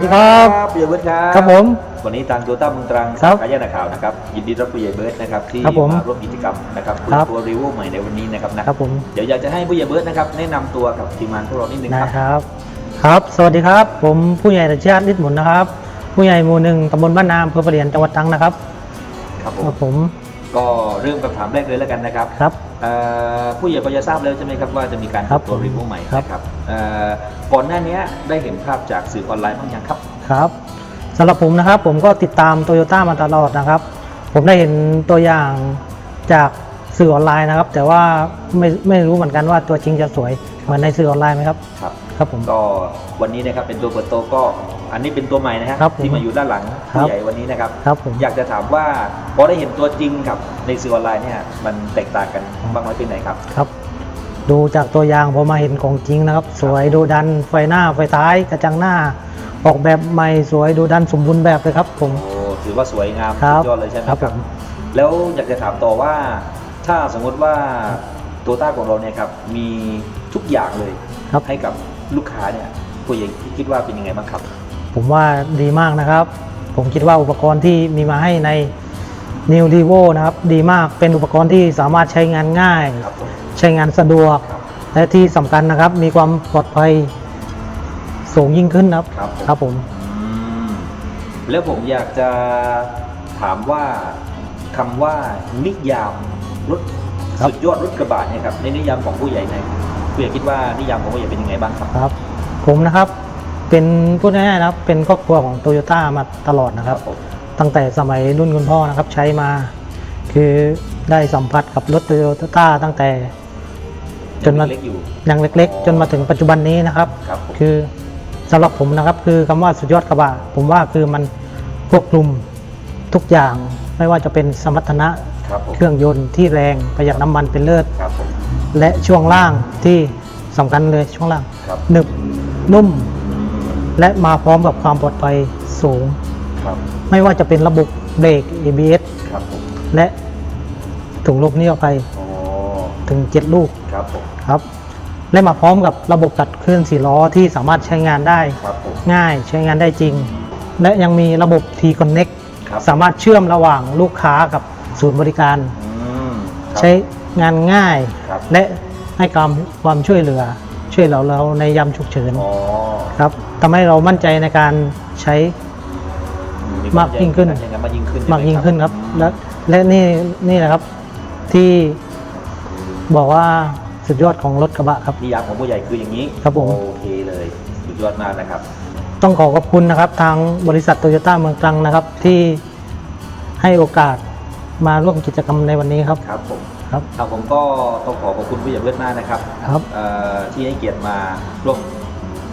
สวัสดีครับผู้ใหญ่เบิร์ดครับครับผม วันนี้ทางโตต้าเมืองตรังครับขายยานาข่าวนะครับยินดีรับผู้ใหญ่เบิร์ดนะครับที่ครับผมมาร่วมกิจกรรมนะครับเปิครัดบตัวรีวิวใหม่ในวันนี้นะครับนะครับผมเดี๋ยวอยากจะให้ผู้ใหญ่เบิร์ดนะครับแนะนำตัวกับทีมงานพวกเรานิดนึงครับนะครับ ครับ สวัสดีครับ ผมผู้ใหญ่รัชชาติฤทธิ์หมุนนะครับ ผู้ใหญ่หมู่หนึ่งตำบลบ้านนามอำเภอประเหรียญจังหวัดตรังนะครับ ครับผคมรับผม ก็เริ่มคำถามแรกเลยแล้วกันนะครับครับเอ่อผู้ใหญ่พอจะทราบแล้วใช่ไหมครับว่าจะมีการครัเปิบดตัวผมรีวิวใหม่ครับ นะครับเอ่อก่อนหน้านี้ได้เห็นภาพจากสื่อออนไลน์บ้างยังครับ ครับสำหรับผมนะครับผมก็ติดตามโตโยต้ามาตลอดนะครับ ผมได้เห็นตัวอย่างจากสื่อออนไลน์นะครับ แต่ว่าไม่ไม่รู้เหมือนกันว่าตัวจริงจะสวยเหมือนในสื่อออนไลน์ไหมครับ ครับ ครับผม ก็วันนี้นะครับเป็นตัวเปิดตัวก็ อันนี้เป็นตัวใหม่นะฮะครับผมที่มาอยู่ด้านหลังครัผู้บใหญ่วันนี้นะครับครับผม อยากจะถามว่าพอได้เห็นตัวจริงกับในสื่อออนไลน์เนี่ยมันแตกต่างกันบ้างไหมเป็นไหนครับ ครับ ดูจากตัวอย่างพอมาเห็นของจริงนะครับ สวยดูดันไฟหน้าไฟท้ายกระจังหน้า ออกแบบใหม่สวยดูดันสมบูรณ์แบบเลยครับผม โอ้ถือว่าสวยงามครัสุบดยอดเลยใช่ไหมครับครับผม แล้วอยากจะถามต่อว่า ถ้าสมมติว่าตัวต้าของเราเนี่ยครับมีทุกอย่างเลยครับ ให้กับลูกค้าเนี่ยผู้ใหญ่คิดว่าเป็นยังไงบ้างครับ ผมว่าดีมากนะครับ ผมคิดว่าอุปกรณ์ที่มีมาให้ใน New d e v o นะครับ ดีมากเป็นอุปกรณ์ที่สามารถใช้งานง่ายครับผมใช้งานสะดวกครับและที่สำคัญนะครับ มีความปลอดภัยสูงยิ่งขึ้นนะครับครับผมครับผม อืมแล้วผมอยากจะถามว่าคำว่านิยามรถครับ สุดยอดรถกระบะเนี่ยครับในนิยามของผู้ใหญ่เนี่ยผู้ใหญ่คิดว่านิยามของผู้ใหญ่เป็นยังไงบ้างครับ ครับ ผมนะครับ เป็นพูดง่ายๆนะครับ เป็นครอบครัวของโตโยต้ามาตลอดนะครับผมตั้งแต่สมัยรุ่นคุณพ่อนะครับใช้มา คือได้สัมผัสกับรถโตโยต้าตั้งแต่ จนมาเล็กๆอยู่ ยังเล็ก ๆ จนมาถึงปัจจุบันนี้นะครับ ครับผม คือสำหรับผมนะครับ คือคำว่าสุดยอดกระบะ ผมว่าคือมันควบคลุมทุกอย่างไม่ว่าจะเป็นสมรรถนะ ครับผมเครื่องยนต์ที่แรงประหยัดน้ำมันเป็นเลิศ ครับผม และช่วงล่างที่สำคัญเลยช่วงล่างครับ หนึบนุ่ม และมาพร้อมกับความปลอดภัยสูง ครับไม่ว่าจะเป็นระบบเบรก ABS ครับผมและถุงลมนิรภัยอ๋อถึง 7 ลูกครับผมครับและมาพร้อมกับระบบตัดเคลื่อนสี่ล้อที่สามารถใช้งานได้ ครับผม ง่ายใช้งานได้จริง และยังมีระบบ T Connect ครับ สามารถเชื่อมระหว่างลูกค้ากับศูนย์บริการ อืมครับ ใช้งานง่าย ครับ และให้ความความช่วยเหลือ ช่วยเหลือเราในยามฉุกเฉิน อ๋อ ครับทำให้เรามั่นใจในการใช้มากยิ่งขึ้นใช้งานมากยิ่งขึ้นมากยิ่งใช่ไหขึ้นครับ และและนี่นี่แหละครับที่บอกว่าสุดยอดของรถกระบะครับนิยามของผู้ใหญ่คืออย่างนี้ครับผมโอเคเลยสุดยอดมากนะครับ ต้องขอขอบคุณนะครับ ทางบริษัทโตโยต้าเมืองตรังนะครับ ที่ให้โอกาสมาร่วมกิจกรรมในวันนี้ครับครับผมครับครับผมก็ต้องขอขอบคุณผู้ใหญ่เบิร์ดมากนะครับครับเอ่อที่ให้เกียรติมาร่วม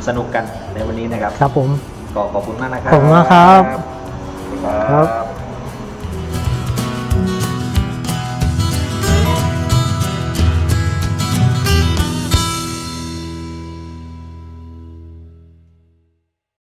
สนุกกันในวันนี้นะครับ ครับผม ก็ขอบคุณมากนะครับ ขอบคุณมากครับ ครับครับ